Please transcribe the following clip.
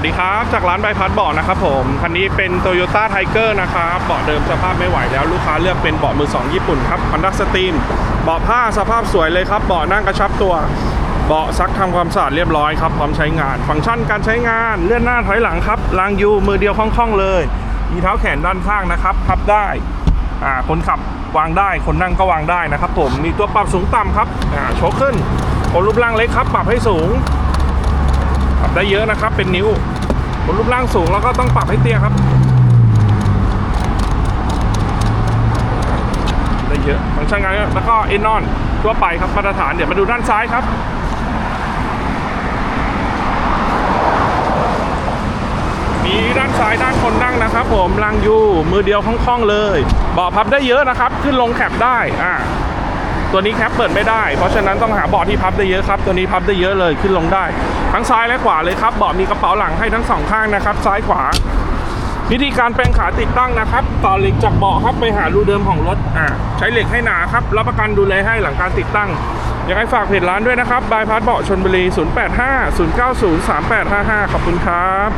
วัสดีครับ จากร้านใบพัดเบาะนะครับผม คันนี้เป็น Toyota Tiger นะครับเบาะเดิมสภาพไม่ไหวแล้วลูกค้าเลือกเป็นเบาะมือสองญี่ปุ่นครับ Honda Stream เบาะผ้าสภาพสวยเลยครับ เบาะนั่งกระชับตัว เบาะซักทำความสะอาดเรียบร้อยครับ พร้อมใช้งาน ฟังก์ชันการใช้งาน เลื่อนหน้าถอยหลังครับรางยูมือเดียวคล่องๆเลย มีเท้าแขนด้านข้างนะครับ พับได้อ่าคนขับวางได้ คนนั่งก็วางได้นะครับผม มีตัวปรับสูงต่ำครับอ่าโชว์ขึ้นคนรูปร่างเล็กครับ ปรับให้สูง ปรับได้เยอะนะครับ เป็นนิ้วคนรูปร่างสูงแล้วก็ต้องปรับให้เตี้ยครับ ได้เยอะฟังก์ชันงานแล้วก็เอนนอนทั่วไปครับมาตรฐานเดี๋ยวมาดูด้านซ้ายครับมีด้านซ้ายด้านคนนั่งนะครับ ผมลังยูมือเดียวคล่องๆเลยเบาะพับได้เยอะนะครับ ขึ้นลงแคปได้อ่า ตัวนี้แคปเปิดไม่ได้ เพราะฉะนั้นต้องหาเบาะที่พับได้เยอะครับ ตัวนี้พับได้เยอะเลยขึ้นลงได้ ทั้งซ้ายและขวาเลยครับเบาะมีกระเป๋าหลังให้ทั้งสองข้างนะครับ ซ้ายขวา วิธีการแปลงขาติดตั้งนะครับ ต่อเหล็กจากเบาะครับไปหารูเดิมของรถอ่าใช้เหล็กให้หนาครับรับประกันดูแลให้หลังการติดตั้งอยากให้ฝากเพจร้านด้วยนะครับบายพาสเบาะชนบุรี 085 090 3855 ขอบคุณครับ